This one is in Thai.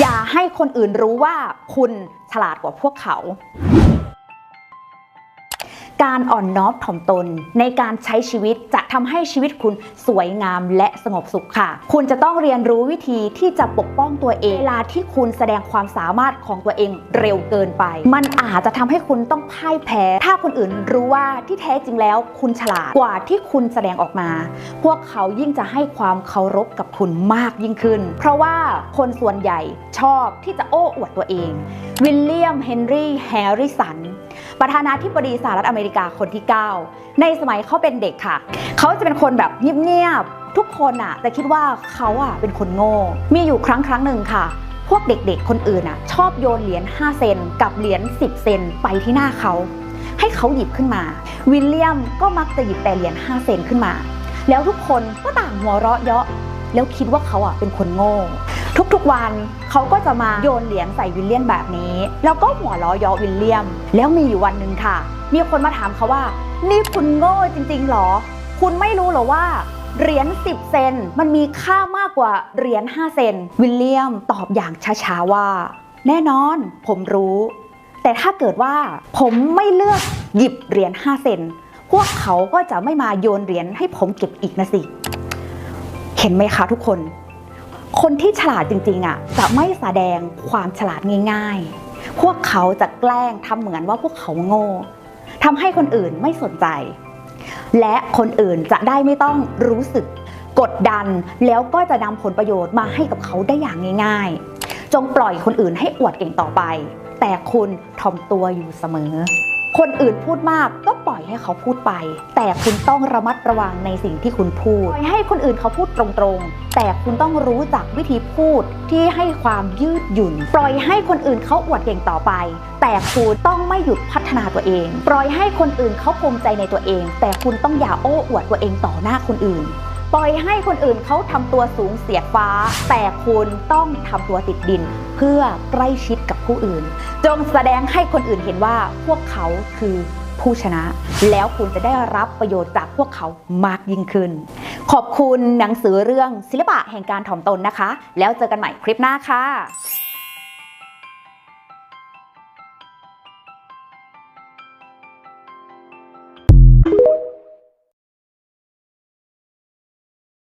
อย่าให้คนอื่นรู้ว่าคุณฉลาดกว่าพวกเขา การอ่อนน้อมถ่อมตน ในการใช้ชีวิตจะทำให้ชีวิตคุณสวยงามและสงบสุขค่ะ คุณจะต้องเรียนรู้วิธีที่จะปกป้องตัวเองเวลาที่คุณแสดงความสามารถของตัวเองเร็วเกินไป มันอาจจะทำให้คุณต้องพ่ายแพ้ ถ้าคนอื่นรู้ว่าที่แท้จริงแล้ว คุณฉลาดกว่าที่คุณแสดงออกมา พวกเขายิ่งจะให้ความเคารพกับคุณมากยิ่งขึ้น เพราะว่าคนส่วนใหญ่ชอบที่จะโอ้อวดตัวเอง วิลเลียม เฮนรี่ แฮร์ริสัน ประธานาธิบดีสหรัฐอเมริกาคนที่ 9 ในสมัยเขาเป็นเด็กค่ะ เขาจะเป็นคนแบบเงียบๆ ทุกคนอะจะคิดว่าเขาอะเป็นคนโง่ มีอยู่ครั้งครั้งหนึ่งค่ะ พวกเด็กๆ คนอื่นอะชอบโยนเหรียญ 5 เซนกับเหรียญ 10 เซนไปที่หน้าเขา ให้เขาหยิบขึ้นมา วิลเลียมก็มักจะหยิบแต่เหรียญ 5 เซนขึ้นมา แล้วทุกคนก็ต่างหัวเราะเยาะแล้วคิดว่าเขาอะเป็นคนโง่ ทุกๆวันเขาก็จะมาโยนเหรียญใส่วิลเลียมแบบนี้ แล้วก็หัวล้อยาะวิลเลียม แล้วมีอยู่วันหนึ่งค่ะ มีคนมาถามเขาว่า นี่คุณโง่จริงๆหรอ คุณไม่รู้หรอว่าเหรียญ10 เซนมันมีค่ามากกว่าเหรียญ5เซนวิลเลียมตอบอย่างช้าๆว่า แน่นอนผมรู้ แต่ถ้าเกิดว่าผมไม่เลือกหยิบเหรียญ5เซนพวกเขาก็จะไม่มาโยนเหรียญให้ผมเก็บอีกนะสิ เห็นไหมคะทุกคน คนที่ฉลาดจริงๆอะจะไม่แสดงความฉลาดง่าย ๆ พวกเขาจะแกล้งทำเหมือนว่าพวกเขาโง่ทำให้คนอื่นไม่สนใจ และคนอื่นจะได้ไม่ต้องรู้สึกกดดัน แล้วก็จะนำผลประโยชน์มาให้กับเขาได้อย่างง่าย ๆ จงปล่อยคนอื่นให้อวดเก่งต่อไป แต่คุณถ่อมตัวอยู่เสมอ คนอื่นพูดมากก็ปล่อยให้เขาพูดไป แต่คุณต้องระมัดระวังในสิ่งที่คุณพูดปล่อยให้คนอื่นเขาพูดตรงๆ แต่คุณต้องรู้จักวิธีพูดที่ให้ความยืดหยุ่น ปล่อยให้คนอื่นเขาอวดเก่งต่อไป แต่คุณต้องไม่หยุดพัฒนาตัวเอง ปล่อยให้คนอื่นเขาภูมิใจในตัวเอง แต่คุณต้องอย่าโอ้อวดตัวเองต่อหน้าคนอื่น ปล่อยให้คนอื่นเขาทำตัวสูงเสียฟ้า แต่คุณต้องทำตัวติดดิน เพื่อใกล้ชิดกับผู้อื่น จงแสดงให้คนอื่นเห็นว่าพวกเขาคือผู้ชนะ แล้วคุณจะได้รับประโยชน์จากพวกเขามากยิ่งขึ้น ขอบคุณหนังสือเรื่องศิลปะแห่งการถ่อมตนนะคะ แล้วเจอกันใหม่คลิปหน้าค่ะ